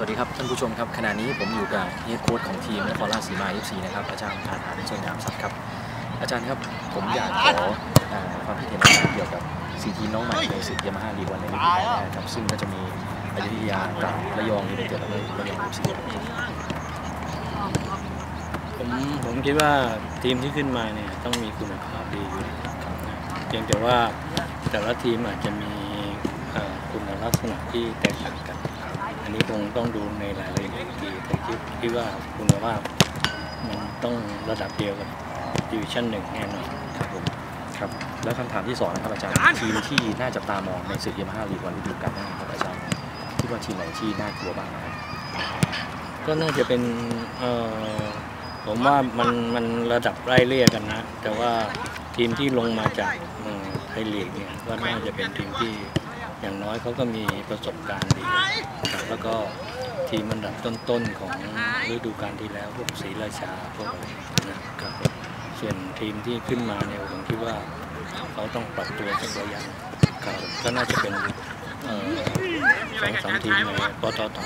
สวัสดีครับท่านผู้ชมครับขณะนี้ผมอยู่กับเฮดโค้ชของทีมนครราชสีมา FC นะครับอาจารย์อาหารสวยงามสัตว์ครับ อาจารย์ครับผมอยากขอความคิดเห็นอาจารย์เกี่ยวกับสีทีมน้องใหม่ในศึกยามาฮ่าลีวันในฤดูกาลน้าครับซึ่งก็จะมีอยุธยาตราดระยองยูไนเต็ดและระยอง FC ครับผมผมคิดว่าทีมที่ขึ้นมาเนี่ยต้องมีคุณภาพดีอยู่ครับเพียงแต่ว่าแต่ละทีมอาจจะมีคุณลักษณะที่แตกต่างกัน อันนี้คงต้องดูในรายละเอียดอีกทีแต่คิดคิดว่าคุณภาพมันต้องระดับเดียวกับดิวิชั่นหนึ่งแน่นอนครับผมครับแล้วคำถามที่สองนะครับอาจารย์ทีมที่น่าจับตามองในศึกยามาฮ่าลีวันฤดูกาลหน้าครับอาจารย์คิดว่าทีมไหนที่น่ากลัวบ้างนะครับก็น่าจะเป็นเอ่อผมว่ามันมันระดับไล่เลี่ยกันนะ แต่ว่าทีมที่ลงมาจากเอ่อไทยลีกเนี่ยก็น่าจะเป็นทีมที่ อย่างน้อยเขาก็มีประสบการณ์ดีครับแล้วก็ทีมอันดับต้นๆของฤดูกาลที่แล้วพวกศรีราชาพวกอะไรนะครับส่วนทีมที่ขึ้นมาเนี่ยผมคิดว่าเขาต้องปรับตัวสักระยะครับก็น่าจะเป็นสองสามทีมในปตท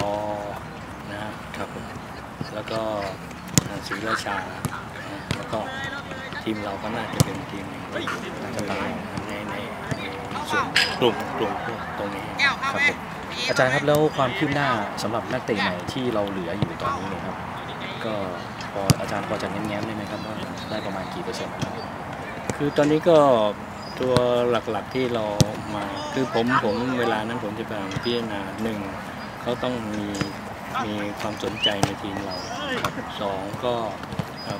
นะครับผมแล้วก็ศรีราชาแล้วก็ทีมเราก็น่าจะเป็นทีมที่จะตายในในในส่วน กลุ่มกลุ่มพวกตรงนี้ครับผมอาจารย์ครับแล้วความคืบหน้าสำหรับนักเตะใหม่ที่เราเหลืออยู่ตอนนี้เนี่ยครับ ก็พออาจารย์พอจะแง้มๆได้ไหมครับว่าได้ประมาณกี่เปอร์เซ็นต์นะครับคือตอนนี้ก็ตัวหลักๆที่เรามาคือผมผมเวลานั้นผมจะพยายามพิจารณาหนึ่งเขาต้องมีมีความสนใจในทีมเราครับสองก็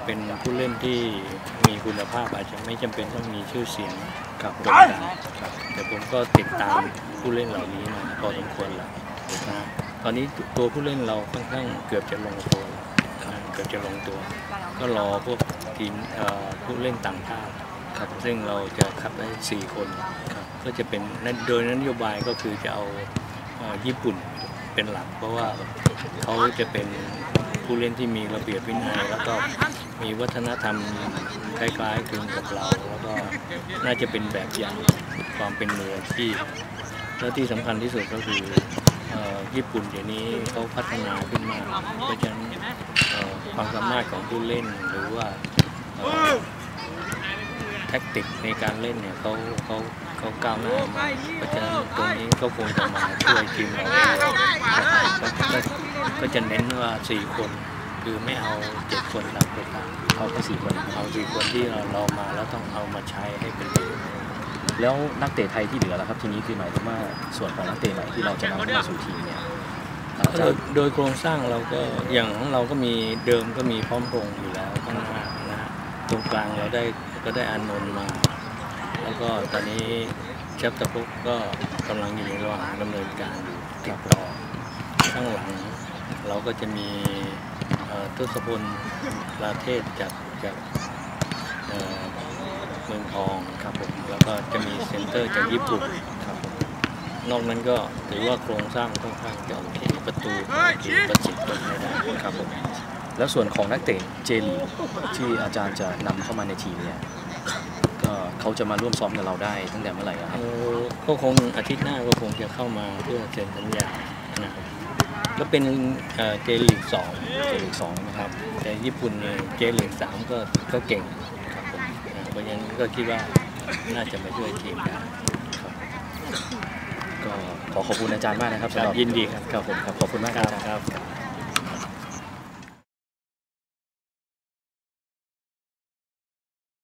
เป็นผู้เล่นที่มีคุณภาพอาจจะไม่จำเป็นต้องมีชื่อเสียงครับโด่งดังครับ แต่ผมก็ติดตามผู้เล่นเหล่านี้มาพอสมควรแล้วนะตอนนี้ตัวผู้เล่นเราค่อนข้างเกือบจะลงตัวเกือบจะลงตัว ก็รอพวกทีมผู้เล่นต่างชาติครับซึ่งเราจะคัดได้4คนครับก็จะเป็นโดยนโยบายก็คือจะเอาญี่ปุ่นเป็นหลัก เพราะว่าเขาจะเป็น ผู้เล่นที่มีระเบียบวินัยแล้วก็มีวัฒนธรรมคล้ายๆคลึงกับเราแล้วก็น่าจะเป็นแบบอย่างความเป็นมืออาชีพแล้วที่สำคัญที่สุดก็คือออญี่ปุ่นเดี๋ยวนี้เขาพัฒนาขึ้นมากเพราะฉะนั้นความสามารถของผู้เล่นหรือว่าเอ่อแท็กติกในการเล่นเนี่ยเขาเขา เขาก้าวหน้ามาเพราะฉะนั้นตรงนี้ก็คงจะมาช่วยทีมเราก็ก็ก็จะเน้นว่า4คนคือไม่เอา7คนรับตัวกลางเอาแค่สี่คนเอา4คนที่เราเรามาแล้วต้องเอามาใช้ให้เป็นประโยชน์แล้วนักเตะไทยที่เหลือล่ะครับทีนี้คือหมายถึงว่าส่วนของนักเตะใหม่ที่เราจะนำมาสู่ทีมเนี่ยโดยโดยโครงสร้างเราก็อย่างของเราก็มีเดิมก็มีพร้อมพงอยู่แล้วข้างหน้านะฮะตรงกลางเราได้ก็ได้อานนท์มา แล้วก็ตอนนี้เชฟตะพุกก็กำลังอยู่ในระหว่างดำเนินการอยู่ติดต่อข้างหลัง เราก็จะมีทศพลลาเทศจากจากเมืองทองครับผมแล้วก็จะมีเซ็นเตอร์จากญี่ปุ่นครับผมนอกนั้นก็ถือว่าโครงสร้างค่อนข้างจะโอเคประตูทีประสิทธิ์ก็ได้ครับผมแล้วส่วนของนักเตะเจลีที่อาจารย์จะนำเข้ามาในทีมเนี่ย เขาจะมาร่วมซ้อมกับเราได้ตั้งแต่เมื่อไหร่อะครับเอ่อก็คงอาทิตย์หน้าก็คงจะเข้ามาเพื่อเซ็นสัญญานะครับก็เป็นเอ่อเจลีกสองเจลีกสองนะคครัรับบแต่ญี่ปุ่นเนี่ยเจลีกสามก็ก็เก่งครับผมนะเพราะฉะนั้นก็คิดว่าน่าจะมาช่วยทีมได้ก็ขอขอบคุณอาจารย์มากนะครับครับสำหรับยินดีครับครับผมครับขอบคุณมากคครัรับบครับ